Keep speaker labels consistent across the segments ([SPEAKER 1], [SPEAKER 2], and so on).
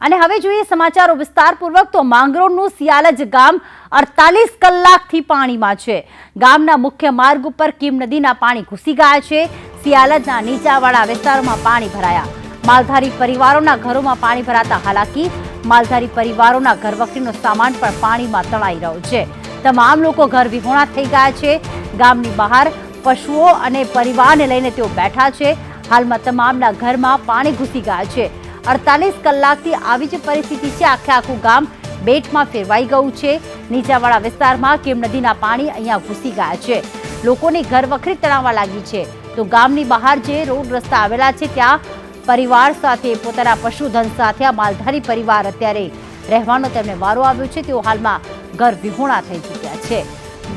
[SPEAKER 1] અને હવે જોઈએ સમાચારો વિસ્તારપૂર્વક. તો માંગરોળનું સિયાલજ ગામ અડતાલીસ કલાકથી પાણીમાં છે. ગામના મુખ્ય માર્ગ ઉપર કીમ નદીના પાણી ઘૂસી ગયા છે. સિયાલજના નીચાવાળા વિસ્તારોમાં પાણી ભરાયા. માલધારી પરિવારોના ઘરોમાં પાણી ભરાતા હાલાકી. માલધારી પરિવારોના ઘરવખરીનો સામાન પણ પાણીમાં તણાઈ રહ્યો છે. તમામ લોકો ઘર વિહોણા થઈ ગયા છે. ગામની બહાર પશુઓ અને પરિવારને લઈને તેઓ બેઠા છે. હાલમાં તમામના ઘરમાં પાણી ઘૂસી ગયા છે. અડતાલીસ કલાકથી આવી જ પરિસ્થિતિ છે. આખે આખું ગામ બેટમાં ફેરવાઈ ગયું છે. નીચાવાળા વિસ્તારમાં કેમ નદીના પાણી અહીંયા ઘૂસી ગયા છે. લોકોની ઘરવખરી તણાવવા લાગી છે. તો ગામની બહાર જે રોડ રસ્તા આવેલા છે, ત્યાં પરિવાર સાથે, પોતાના પશુધન સાથે, આ માલધારી પરિવાર અત્યારે રહેવાનો તેમને વારો આવ્યો છે. તેઓ હાલમાં ઘર વિહોણા થઈ ચૂક્યા છે.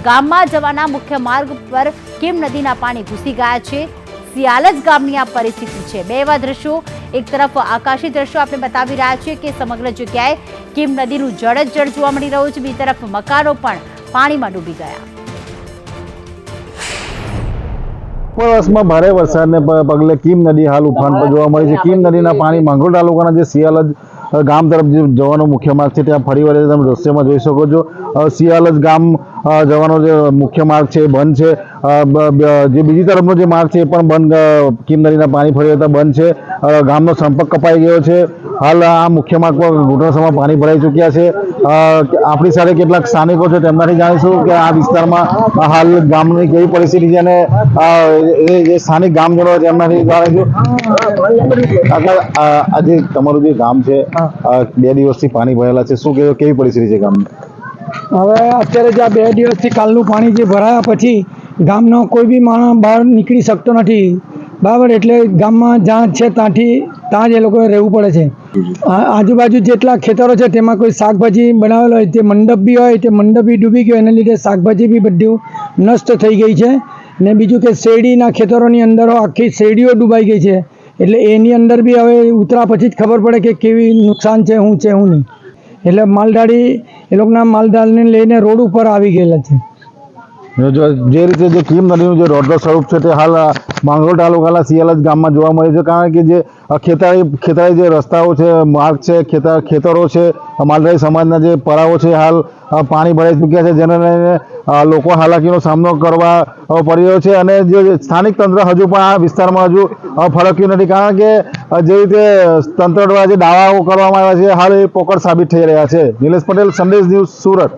[SPEAKER 1] ગામમાં જવાના મુખ્ય માર્ગ પર કેમ નદીના પાણી ઘૂસી ગયા છે. સિયાલજ ગામની આ પરિસ્થિતિ છે. બે એવા દ્રશ્યો એક તરફ આકાશી દ્રશ્યો આપણે બતાવી રહ્યા છીએ કે સમગ્ર જગ્યાએ કિમ નદીનું જળ જ જળ જોવા મળી રહ્યું છે. બીજી તરફ મકાનો પણ પાણીમાં ડૂબી ગયા.
[SPEAKER 2] ઉપરવાસમાં ભારે વરસાદને પગલે કીમ નદી હાલ ઉફાન પર જોવા મળી છે. કીમ નદીના પાણી માંગરોળ તાલુકાના જે સિયાલજ ગામ તરફ જવાનો મુખ્ય માર્ગ છે, ત્યાં ફરી વળે તમે દ્રશ્યમાં જોઈ શકો છો. સિયાલજ ગામ જવાનો જે મુખ્ય માર્ગ છે બંધ છે. જે બીજી તરફનો જે માર્ગ છે, એ પણ બંધ કિમનરીના પાણી ફરી વળતા બંધ છે. ગામનો સંપર્ક કપાઈ ગયો છે. હાલ આ મુખ્ય માર્ગ પર ઘૂંટણસમાં પાણી ભરાઈ ચૂક્યા છે. આપણી સાથે કેટલાક સ્થાનિકો છે તેમનાથી જાણીશું કે આ વિસ્તારમાં હાલ ગામની કેવી પરિસ્થિતિ છે અને એ સ્થાનિક ગામજનો છે તેમનાથી જાણીશું. કાકા, આ આ તમારું જે ગામ છે બે દિવસથી પાણી ભરેલા છે. શું કહેવાય કેવી પરિસ્થિતિ છે ગામની?
[SPEAKER 3] હવે અત્યારે જે આ બે દિવસથી કાલનું પાણી જે ભરાયા પછી ગામનો કોઈ બી માણસ બહાર નીકળી શકતો નથી. બરાબર એટલે ગામમાં જ્યાં છે ત્યાંથી ત્યાં જ એ લોકોએ રહેવું પડે છે. આજુબાજુ જેટલા ખેતરો છે તેમાં કોઈ શાકભાજી બનાવેલો હોય, તે મંડપ બી હોય, તે મંડપ બી ડૂબી ગયો, એના લીધે શાકભાજી બી બધું નષ્ટ થઈ ગઈ છે. ને બીજું કે શેરડીના ખેતરોની અંદર આખી શેરડીઓ ડૂબાઈ ગઈ છે. એટલે એની અંદર બી હવે ઉતરા પછી જ ખબર પડે કે કેવી નુકસાન છે શું છે શું નહીં. એટલે માલધાડી એ લોકોના માલધારીને લઈને રોડ ઉપર આવી ગયેલા છે.
[SPEAKER 2] જો રીતે જે કીમ નદીનું જે રૌદ્ર સ્વરૂપ છે તે હાલ માંગરોળ તાલુકાના સિયાલજ ગામમાં જોવા મળે છે. કારણ કે જે અ, ખેતરાઈ ખેતરાઈ જે રસ્તાઓ છે માર્ગ છે ખેતર ખેતરો છે માલધારી સમાજના જે પરાઓ છે હાલ પાણી ભરાઈ ચૂક્યા છે જેને લઈને લોકો હાલાકીનો સામનો કરવા પડી રહ્યો છે. અને જે સ્થાનિક તંત્ર હજુ પણ આ વિસ્તારમાં હજુ ફરક્યું નથી. કારણ કે જે રીતે તંત્ર દ્વારા જે દાવાઓ કરવામાં આવ્યા છે હાલ એ પોકળ સાબિત થઈ રહ્યા છે. નિલેશ પટેલ સંદેશ ન્યૂઝ સુરત.